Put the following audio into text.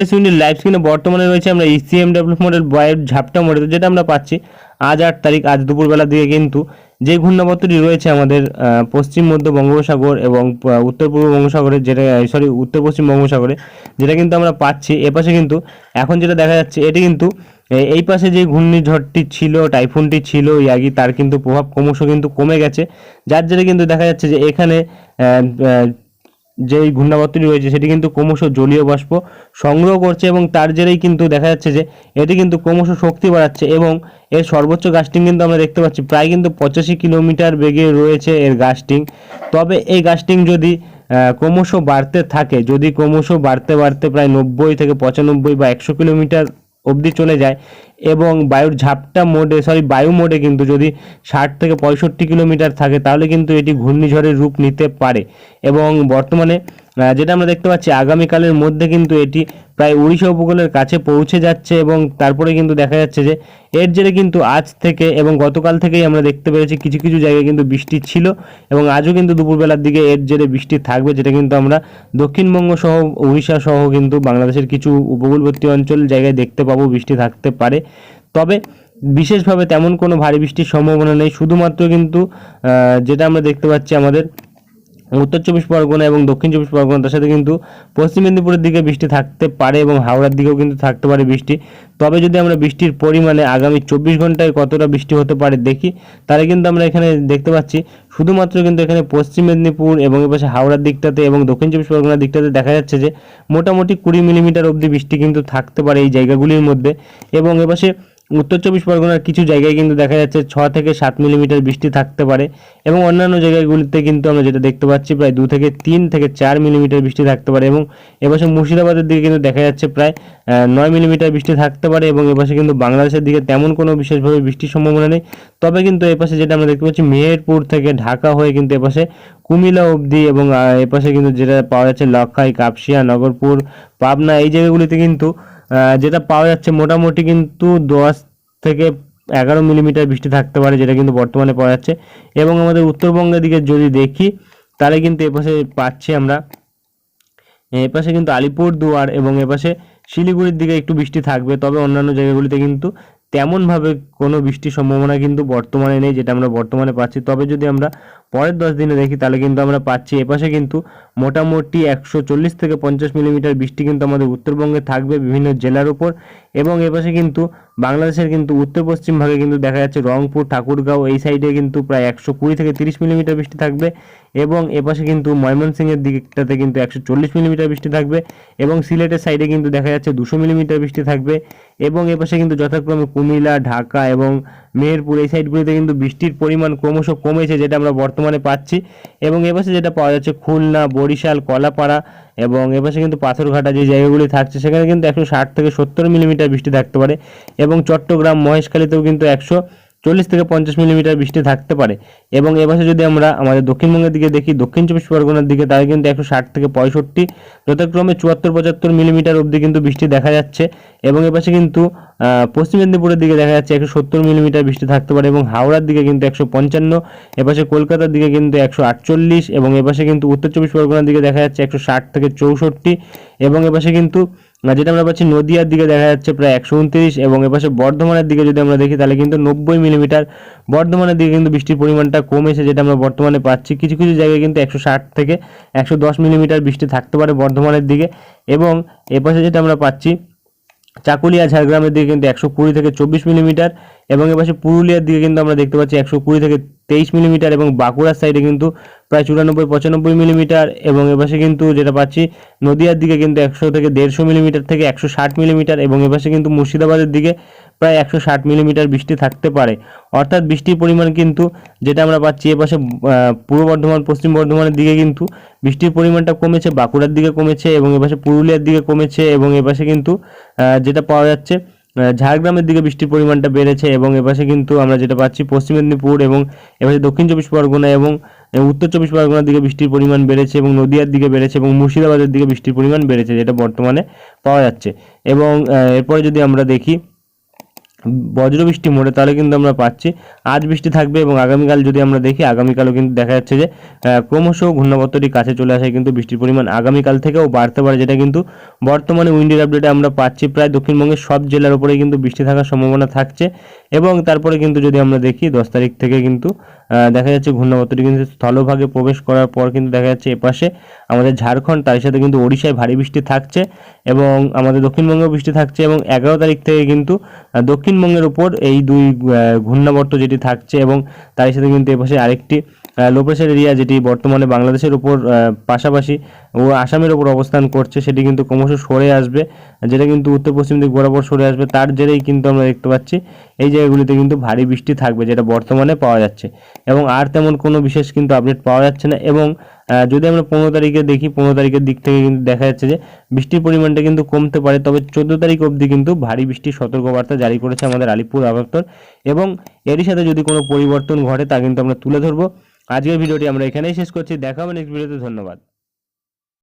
Unit live স্ক্রিনে বর্তমানে রয়েছে আমরা ইসিএম ডেভেলপ মডেল বয়ের ঝাপটা মডেল যেটা আমরা পাচ্ছি। আজ আট তারিখ, আজ দুপুরবেলার দিকে কিন্তু যে ঘূর্ণাবর্তটি রয়েছে আমাদের পশ্চিম, মধ্য বঙ্গোপসাগর এবং উত্তর পূর্ব বঙ্গোসাগরে যেটা সরি উত্তর পশ্চিম বঙ্গোসাগরে যেটা কিন্তু আমরা পাচ্ছি। এপাশে কিন্তু এখন যেটা দেখা যাচ্ছে, এটি কিন্তু এই পাশে যে ঘূর্ণিঝড়টি ছিল, টাইফুনটি ছিল, ইয়াগি, তার কিন্তু প্রভাব ক্রমশ কিন্তু কমে গেছে। যার জেরে কিন্তু দেখা যাচ্ছে যে এখানে যে ঘূর্ণাবর্তটি রয়েছে সেটি কিন্তু ক্রমশ জলীয় বাষ্প সংগ্রহ করছে এবং তার জেরেই কিন্তু দেখা যাচ্ছে যে এটি কিন্তু ক্রমশ শক্তি বাড়াচ্ছে এবং এর সর্বোচ্চ গাস্টিং কিন্তু আমরা দেখতে পাচ্ছি। প্রায় কিন্তু পঁচাশি কিলোমিটার বেগে রয়েছে এর গাস্টিং তবে এই গাস্টিং যদি ক্রমশ বাড়তে থাকে, যদি ক্রমশ বাড়তে বাড়তে প্রায় নব্বই থেকে পঁচানব্বই বা একশো কিলোমিটার অবধি চলে যায় এবং বায়ুর ঝাপটা মোডে সরি বায়ু মোডে কিন্তু যদি ষাট থেকে পঁয়ষট্টি কিলোমিটার থাকে তাহলে কিন্তু এটি ঘূর্ণিঝড়ের রূপ নিতে পারে। এবং বর্তমানে যেটা আমরা দেখতে পাচ্ছি, আগামীকালের মধ্যে কিন্তু এটি প্রায় উড়িষ্যা উপকূলের কাছে পৌঁছে যাচ্ছে এবং তারপরে কিন্তু দেখা যাচ্ছে যে এর জেরে কিন্তু আজ থেকে এবং গতকাল থেকেই আমরা দেখতে পেরেছি কিছু কিছু জায়গায় কিন্তু বৃষ্টি ছিল এবং আজও কিন্তু দুপুরবেলার দিকে এর জেরে বৃষ্টি থাকবে, যেটা কিন্তু আমরা দক্ষিণবঙ্গ সহ, উড়িষ্যা সহ কিন্তু বাংলাদেশের কিছু উপকূলবর্তী অঞ্চল জায়গায় দেখতে পাবো, বৃষ্টি থাকতে পারে। তবে বিশেষভাবে তেমন কোনো ভারী বৃষ্টির সম্ভাবনা নেই, শুধুমাত্র কিন্তু যেটা আমরা দেখতে পাচ্ছি আমাদের উত্তর চব্বিশ পরগনা এবং দক্ষিণ চব্বিশ পরগনা, তার সাথে কিন্তু পশ্চিম মেদিনীপুরের দিকে বৃষ্টি থাকতে পারে এবং হাওড়ার দিকেও কিন্তু থাকতে পারে বৃষ্টি। তবে যদি আমরা বৃষ্টির পরিমাণে আগামী চব্বিশ ঘন্টায় কতটা বৃষ্টি হতে পারে দেখি, তাহলে কিন্তু আমরা এখানে দেখতে পাচ্ছি, শুধুমাত্র কিন্তু এখানে পশ্চিম মেদিনীপুর এবং এপাশে হাওড়ার দিকটাতে এবং দক্ষিণ চব্বিশ পরগনার দিকটাতে দেখা যাচ্ছে যে মোটামুটি কুড়ি মিলিমিটার অবধি বৃষ্টি কিন্তু থাকতে পারে এই জায়গাগুলির মধ্যে এবং এপাশে উত্তর চব্বিশ পরগনার কিছু জায়গায় কিন্তু দেখা যাচ্ছে ছ থেকে সাত মিলিমিটার বৃষ্টি থাকতে পারে এবং অন্যান্য জায়গাগুলিতে কিন্তু আমরা যেটা দেখতে পাচ্ছি প্রায় দু থেকে তিন থেকে চার মিলিমিটার বৃষ্টি থাকতে পারে এবং এপাশে মুর্শিদাবাদের দিকে কিন্তু দেখা যাচ্ছে প্রায় নয় মিলিমিটার বৃষ্টি থাকতে পারে এবং এপাশে কিন্তু বাংলাদেশের দিকে তেমন কোনো বিশেষভাবে বৃষ্টির সম্ভাবনা নেই। তবে কিন্তু এপাশে যেটা আমরা দেখতে পাচ্ছি, মেহেরপুর থেকে ঢাকা হয়ে কিন্তু এপাশে কুমিল্লা অবধি এবং এপাশে কিন্তু যেটা পাওয়া যাচ্ছে লক্ষাই কাপসিয়া, নগরপুর, পাবনা এই জায়গাগুলিতে কিন্তু যেটা পাওয়া যাচ্ছে মোটামুটি কিন্তু দশ থেকে এগারো মিলিমিটার বৃষ্টি থাকতে পারে, যেটা কিন্তু বর্তমানে পাওয়া যাচ্ছে। এবং আমাদের উত্তরবঙ্গের দিকে যদি দেখি, তাহলে কিন্তু এপাশে পাচ্ছি আমরা। এপাশে কিন্তু আলিপুরদুয়ার এবং এপাশে শিলিগুড়ির দিকে একটু বৃষ্টি থাকবে, তবে অন্যান্য জায়গাগুলিতে কিন্তু তেমনভাবে কোনো বৃষ্টির সম্ভাবনা কিন্তু বর্তমানে নেই যেটা আমরা বর্তমানে পাচ্ছি। তবে যদি আমরা পরের দশ দিনে দেখি, তাহলে কিন্তু আমরা পাচ্ছি এপাশে কিন্তু মোটামুটি একশো চল্লিশ থেকে পঞ্চাশ মিলিমিটার বৃষ্টি কিন্তু আমাদের উত্তরবঙ্গে থাকবে বিভিন্ন জেলার উপর এবং এপাশে কিন্তু বাংলাদেশের কিন্তু উত্তর পশ্চিম ভাগে কিন্তু দেখা যাচ্ছে রংপুর, ঠাকুরগাঁও, এই সাইডে কিন্তু প্রায় একশো কুড়ি থেকে তিরিশ মিলিমিটার বৃষ্টি থাকবে এবং এপাশে কিন্তু ময়মনসিংহের দিকটাতে কিন্তু একশো চল্লিশ মিলিমিটার বৃষ্টি থাকবে এবং সিলেটের সাইডে কিন্তু দেখা যাচ্ছে দুশো মিলিমিটার বৃষ্টি থাকবে এবং এপাশে কিন্তু যথাক্রমে কুমিল্লা, ঢাকা এবং মেহেরপুর এই সাইডগুলিতে কিন্তু বৃষ্টির পরিমাণ ক্রমশ কমেছে, যেটা আমরা বর্তমানে পাচ্ছি। এবং এপাশে যেটা পাওয়া যাচ্ছে খুলনা, বরিশাল, কলাপাড়া এবং এপাশে কিন্তু পাথরঘাটা যে জায়গাগুলি থাকছে, সেখানে কিন্তু একশো ষাট থেকে সত্তর মিলিমিটার বৃষ্টি থাকতে পারে। এবং চট্টগ্রাম, মহেশখালীতেও কিন্তু একশো চল্লিশ থেকে পঞ্চাশ মিলিমিটার বৃষ্টি থাকতে পারে। এবং এপাশে যদি আমরা আমাদের দক্ষিণবঙ্গের দিকে দেখি দক্ষিণ চব্বিশ পরগনার দিকে, তাহলে কিন্তু একশো ষাট থেকে পঁয়ষট্টি, যথাক্রমে চুয়াত্তর, পঁচাত্তর মিলিমিটার অবধি কিন্তু বৃষ্টি দেখা যাচ্ছে। এবং এপাশে কিন্তু পশ্চিম মেদিনীপুরের দিকে দেখা যাচ্ছে একশো সত্তর মিলিমিটার বৃষ্টি থাকতে পারে এবং হাওড়ার দিকে কিন্তু একশো পঞ্চান্ন এপাশে কলকাতার দিকে কিন্তু একশো আটচল্লিশ এবং এপাশে কিন্তু উত্তর চব্বিশ পরগনার দিকে দেখা যাচ্ছে একশো ষাট থেকে চৌষট্টি এবং এপাশে কিন্তু আহ, যেটা আমরা পাচ্ছি নদিয়ার দিকে দেখা যাচ্ছে প্রায় একশো উনত্রিশ এবং এপাশে বর্ধমানের দিকে যদি আমরা দেখি তাহলে কিন্তু নব্বই মিলিমিটার বর্ধমানের দিকে কিন্তু বৃষ্টির পরিমাণটা কমেছে যেটা আমরা বর্তমানে পাচ্ছি। কিছু কিছু জায়গায় কিন্তু একশো ষাট থেকে একশো দশ মিলিমিটার বৃষ্টি থাকতে পারে বর্ধমানের দিকে এবং এপাশে যেটা আমরা পাচ্ছি চাকুলিয়া ঝাড়গ্রামের দিকে কিন্তু একশো কুড়ি থেকে চব্বিশ মিলিমিটার এবং এপাশে পুরুলিয়ার দিকে কিন্তু আমরা দেখতে পাচ্ছি একশো কুড়ি থেকে তেইশ মিলিমিটার এবং বাঁকুড়ার সাইডে কিন্তু প্রায় চুরানব্বই, পঁচানব্বই মিলিমিটার এবং এপাশে কিন্তু যেটা পাচ্ছি, নদিয়ার দিকে কিন্তু একশো থেকে দেড়শো মিলিমিটার থেকে একশো ষাট মিলিমিটার এবং এপাশে কিন্তু মুর্শিদাবাদের দিকে প্রায় একশো ষাট মিলিমিটার বৃষ্টি থাকতে পারে। অর্থাৎ বৃষ্টির পরিমাণ কিন্তু যেটা আমরা পাচ্ছি এপাশে পূর্ব বর্ধমান, পশ্চিম বর্ধমানের দিকে কিন্তু বৃষ্টির পরিমাণটা কমেছে, বাঁকুড়ার দিকে কমেছে এবং এপাশে পুরুলিয়ার দিকে কমেছে এবং এপাশে কিন্তু যেটা পাওয়া যাচ্ছে ঝাড়গ্রামের দিকে বৃষ্টির পরিমাণটা বেড়েছে এবং এপাশে কিন্তু আমরা যেটা পাচ্ছি পশ্চিম মেদিনীপুর এবং এপাশে দক্ষিণ চব্বিশ পরগনা এবং উত্তর চব্বিশ পরগনার দিকে বৃষ্টির পরিমাণ বেড়েছে এবং নদিয়ার দিকে বেড়েছে এবং মুর্শিদাবাদের দিকে বৃষ্টির পরিমাণ বেড়েছে যেটা বর্তমানে পাওয়া যাচ্ছে। এবং এরপরে যদি আমরা দেখি বজ্রবৃষ্টি মোড়ে তাহলে কিন্তু আমরা পাচ্ছি। আজ বৃষ্টি থাকবে এবং আগামীকাল যদি আমরা দেখি আগামীকালও কিন্তু দেখা যাচ্ছে যে ক্রমশ ঘূর্ণাবর্তটি কাছে চলে আসে কিন্তু বৃষ্টির পরিমাণ আগামীকাল থেকেও বাড়তে পারে যেটা কিন্তু বর্তমানে উইন্ডের আপডেটে আমরা পাচ্ছি। প্রায় দক্ষিণবঙ্গের সব জেলার উপরে কিন্তু বৃষ্টি থাকার সম্ভাবনা থাকছে এবং তারপরে কিন্তু যদি আমরা দেখি দশ তারিখ থেকে কিন্তু দেখা যাচ্ছে ঘূর্ণাবর্তটি কিন্তু স্থলভাগে প্রবেশ করার পর কিন্তু দেখা যাচ্ছে এপাশে আমাদের ঝাড়খণ্ড তার সাথে কিন্তু ওড়িশায় ভারী বৃষ্টি থাকছে এবং আমাদের দক্ষিণবঙ্গেও বৃষ্টি থাকছে এবং এগারো তারিখ থেকে কিন্তু আহ, দক্ষিণবঙ্গের উপর এই দুই ঘূর্ণাবর্ত যেটি থাকছে এবং তার সাথে কিন্তু এপাশে আরেকটি লো প্রেশার এরিয়া যেটি বর্তমানে বাংলাদেশের উপর পাশাপাশি ও আসামের উপর অবস্থান করছে, সেটি কিন্তু ক্রমশ সরে আসবে। যেটা কিন্তু উত্তর পশ্চিম দিক বরাবর সরে আসবে, তার জেরেই কিন্তু আমরা দেখতে পাচ্ছি, এই জায়গাগুলিতে কিন্তু ভারী বৃষ্টি থাকবে, যেটা বর্তমানে পাওয়া যাচ্ছে। এবং আর তেমন কোনো বিশেষ কিন্তু আপডেট পাওয়া যাচ্ছে না এবং যদি আমরা পনেরো তারিখে দেখি, পনেরো তারিখের দিক থেকে কিন্তু দেখা যাচ্ছে যে, বৃষ্টির পরিমাণটা কিন্তু কমতে পারে। তবে চোদ্দ তারিখ অবধি কিন্তু ভারী বৃষ্টির সতর্কবার্তা জারি করেছে আমাদের আলিপুর আবহাওয়া এবং এরই সাথে যদি কোনো পরিবর্তন ঘটে, তা কিন্তু আমরা তুলে ধরবো। আজকের ভিডিওটি আমরা এখানেই শেষ করছি। দেখা হবে নেক্সট ভিডিওতে ধন্যবাদ।